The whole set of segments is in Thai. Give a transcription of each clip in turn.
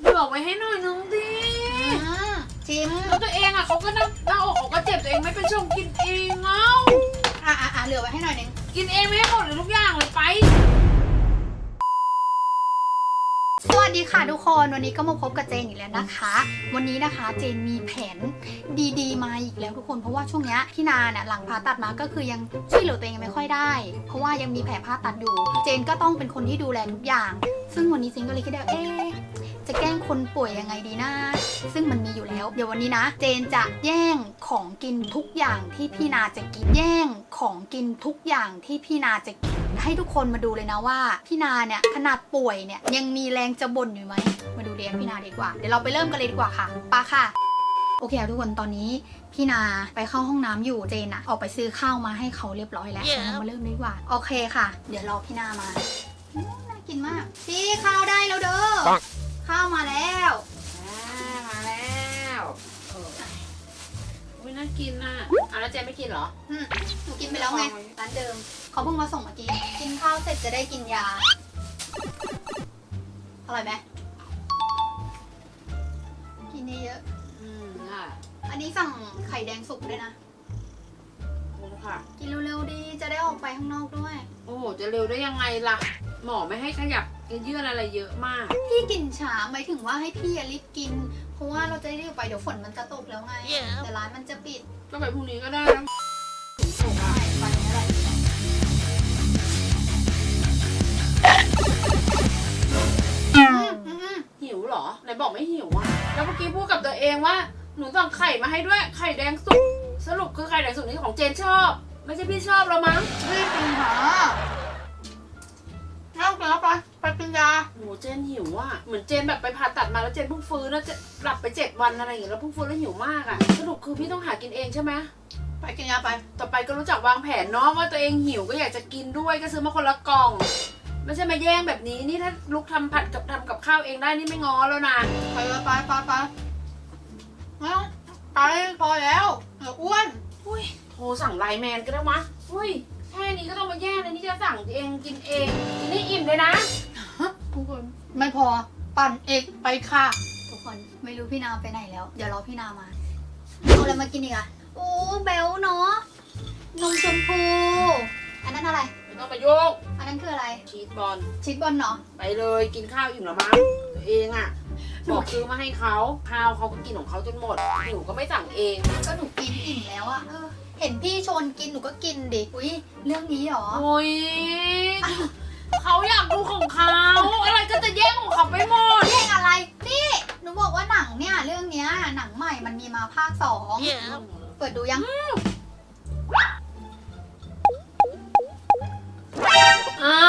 เลือกไว้ให้หน่อยนึงดิอืมชิมแล้วตัวเองอะเขาก็นั่งหน้าอกเขาก็เจ็บตัวเองไม่เป็นชงกินเองเอ้าอะอะอะเหลือไว้ให้หน่อยหนึงกินเองไม่ให้หมดเลยทุกอย่างเลยไปสวัสดีค่ะทุกคนวันนี้ก็มาพบกับเจนอีกแล้วนะคะ วันนี้นะคะเจนมีแผนดีๆ มาอีกแล้วทุกคนเพราะว่าช่วงเนี้ยพี่นาเนี่ยหลังผ่าตัดมาก็คือยังช่วยเหลือตัวเองยังไม่ค่อยได้ เพราะว่ายังมีแผลผ่าตัดอยู่ เจนก็ต้องเป็นคนที่ดูแลทุกอย่าง ซึ่งวันนี้เจนก็เลยคิดว่าเอ๊ะ จะแกล้งคนป่วยยังไงดีนะซึ่งมันมีอยู่แล้ว เดี๋ยววันนี้นะ เจนจะแย่งของกินทุกอย่างที่พี่นาจะกินแย่งของกินทุกอย่างที่พี่นาจะกินให้ทุกคนมาดูเลยนะว่าพี่นาเนี่ยขนาดป่วยเนี่ยยังมีแรงจะบ่นอยู่ไหมมาดูเรียกพี่นาดีกว่า เดี๋ยวเราไปเริ่มกันเลยดีกว่าค่ะไปาค่ะโอเคค่ะทุกคนตอนนี้พี่นาไปเข้าห้องน้ำอยู่เจนอะออกไปซื้อข้าวมาให้เขาเรียบร้อยแล้วเรามาเริ่มเลยดีกว่า โอเคค่ะ เดี๋ยวรอพี่นามาอืมน่ากินมากพี่ข้าวได้แล้วเด้อปัง ข้าวมาแล้วอ่ามาแล้วเออไม่น่ากินน่ะอะแล้วเจนไม่กินเหรอ อืมหนูกินไปแล้วไงร้านเดิมเขาเพิ่งมาส่งเมื่อกี้ กินข้าวเสร็จจะได้กินยา อร่อยไหมกินเยอะอืมค่ะๆอันนี้สั่งไข่แดงสุกด้วยนะคุณค่ะ กินเร็วๆดีจะได้ออกไปข้างนอกด้วย โอ้โห จะเร็วได้ยังไงล่ะ หมอไม่ให้ขยับ เยื่ออะไรเยอะมาก พี่กินช้าหมายถึงว่าให้พี่อย่ารีบกิน เพราะว่าเราจะได้รีบไปเดี๋ยวฝนมันจะตกแล้วไงแต่ร้านมันจะปิดก็ไปพรุ่งนี้ก็ได้นะใช่ไปนี่แหละอืมอืมหิวเหรอไหนบอกไม่หิวอะแล้วเมื่อกี้พูดกับตัวเองว่า หนูสั่งไข่มาให้ด้วยไข่แดงสุกสรุปคือไข่แดงสุกนี่ของเจนชอบ ไม่ใช่พี่ชอบแล้วมั้ง รีบกินหาเอา เจนหิวอะเหมือนเจนแบบไปผ่าตัดมาแล้วเจนเพิ่งฟื้นแล้วจะหลับไปเจ็ดวันอะไรอย่างเงี้ยแล้วเพิ่งฟื้นแล้วหิวมากอะสรุปคือพี่ต้องหากินเองใช่ไหมไปกินยาไป ต่อไปก็รู้จักวางแผนเนาะว่าตัวเองหิวก็อยากจะกินด้วยก็ซื้อมาคนละกล่องไม่ใช่มาแย่งแบบนี้นี่ถ้าลุกทำผัดกับทำกับข้าวเองได้นี่ไม่ง้อแล้วนะไปเลยไปไปไปเอาไปพอแล้วเดี๋ยวอ้วนอุ้ยโทรสั่งไลน์แมนก็ได้มะอุ้ยแค่นี้ก็ต้องมาแย่งเลยนี่จะสั่งเองกินเองกินให้อิ่มเลยนะ ทุกคนไม่พอปั่นเอกไปค่ะ ทุกคนไม่รู้พี่นาไปไหนแล้ว เดี๋ยวรอพี่นามา เอาอะไรมากินอีกอะโอ้แบลเนาะนมชมพู อันนั้นอะไร ไม่ต้องมาโยกอันนั้นคืออะไร ชีสบอลชีสบอลเนาะไปเลยกินข้าวอิ่มแล้วมั้งตัวเองอะบอกซื้อมาให้เขาข้าวเขาก็กินของเขาจนหมดหนูก็ไม่สั่งเอง ก็หนูกินอิ่มแล้วอะเออเห็นพี่ชวนกินหนูก็กินดิอุ้ยเรื่องนี้เหรอ โอ้ยเขาอยากดูของเขา ม่มันมีมาภาคสองเปิดดูยัง เอา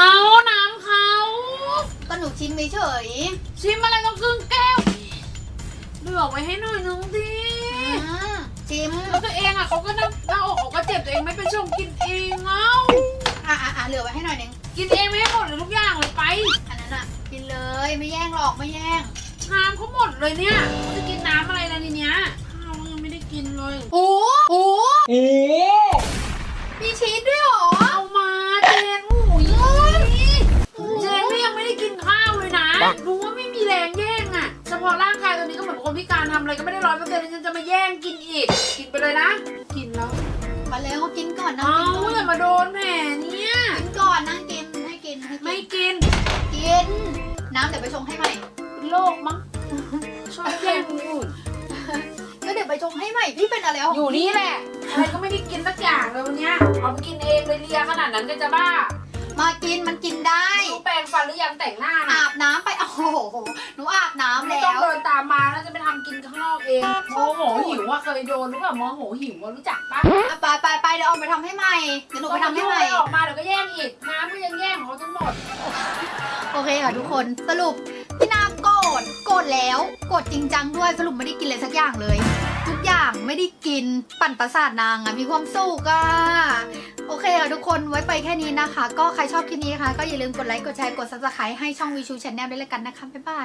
น้ำเขาก็หนูชิมเฉยชิมอะไรต้องครึ่งแก้วเลือกไว้ให้หน่อยนึงดิๆอืมชิมแล้วตัวเองอะเขาก็นั่งหน้าอกเขาก็เจ็บตัวเองไม่เป็นชงกินเองเอ้าอะอะอะเหลือไว้ให้หน่อยหนึงกินเองไม่ให้หมดเลยทุกอย่างเลยไป อันนั้นอะ กินเลยไม่แย่งหรอกไม่แย่ง น้ำเขาหมดเลยเนี่ยเขาจะกินน้ำอะไรล่ะทีเนี้ยข้าวยังไม่ได้กินเลย โอ้โหโอ้มีชีสด้วยเหรอ เอามาเจนโอ้ยเจนก็ยังไม่ได้กินข้าวเลยนะปังรู้ว่าไม่มีแรงแย่งอะ เฉพาะร่างกายตอนนี้ก็เหมือนคนพิการทำอะไรก็ไม่ได้ร้อยเปอร์เซ็นต์ฉันจะมาแย่งกินอีก กินไปเลยนะ กินแล้วมาแล้วกินก่อนนะเอากินก่อนอย่ามาโดนแผลเนี่ยกินก่อนนั่งกินให้กินให้กินไม่กิน กิน น้ำเดี๋ยวไปชงให้ใหม่เป็น โรคมั้งชอบแย่งคนอื่นก็เดี๋ยวไปชงให้ใหม่พี่เป็นอะไรขงอยู่พี่นี่แหละ อะไรก็ไม่ได้กินสักอย่างเลยวันเนี้ยเอาไปกินเองเลยเลียขนาดนั้นก็จะบ้ามากินมันกินได้ดูแปรงฟันหรือยังแต่งหน้านะอาบน้ำไปโอ้โหหนูอาบน้ำไม่แล้ต้องว เดินตามมาแล้วจะไปทำกินข้างนอกเองโมโหหิวว่าเคยโดนหรือเปล่าโมโหหิวว่ารู้จักปะอะไปไปไปเดี๋ยวออกไปทำให้ใหม่เดี๋ยวหนูไปทำให้ใหม่ ออกมาเดี๋ยวก็แย่งอีกน้ำก็ยังแย่งของเขาจนหมด โอเคค่ะทุกคนสรุปพี่นาโกรธโกรแล้วโกรจริงจังด้วยสรุปไม่ได้กินเลยสักอย่างเลย ทุกอย่างไม่ได้กินปั่นประสาทนางอะมีความสุขอะโอเคค่ะทุกคนไว้ไปแค่นี้นะคะ ก็ใครชอบคลิปนี้นะคะก็อย่าลืมกดไลค์กดแชร์กด subscribe ให้ช่องวิชูชแนลด้วยละกันนะคะบ๊ายบาย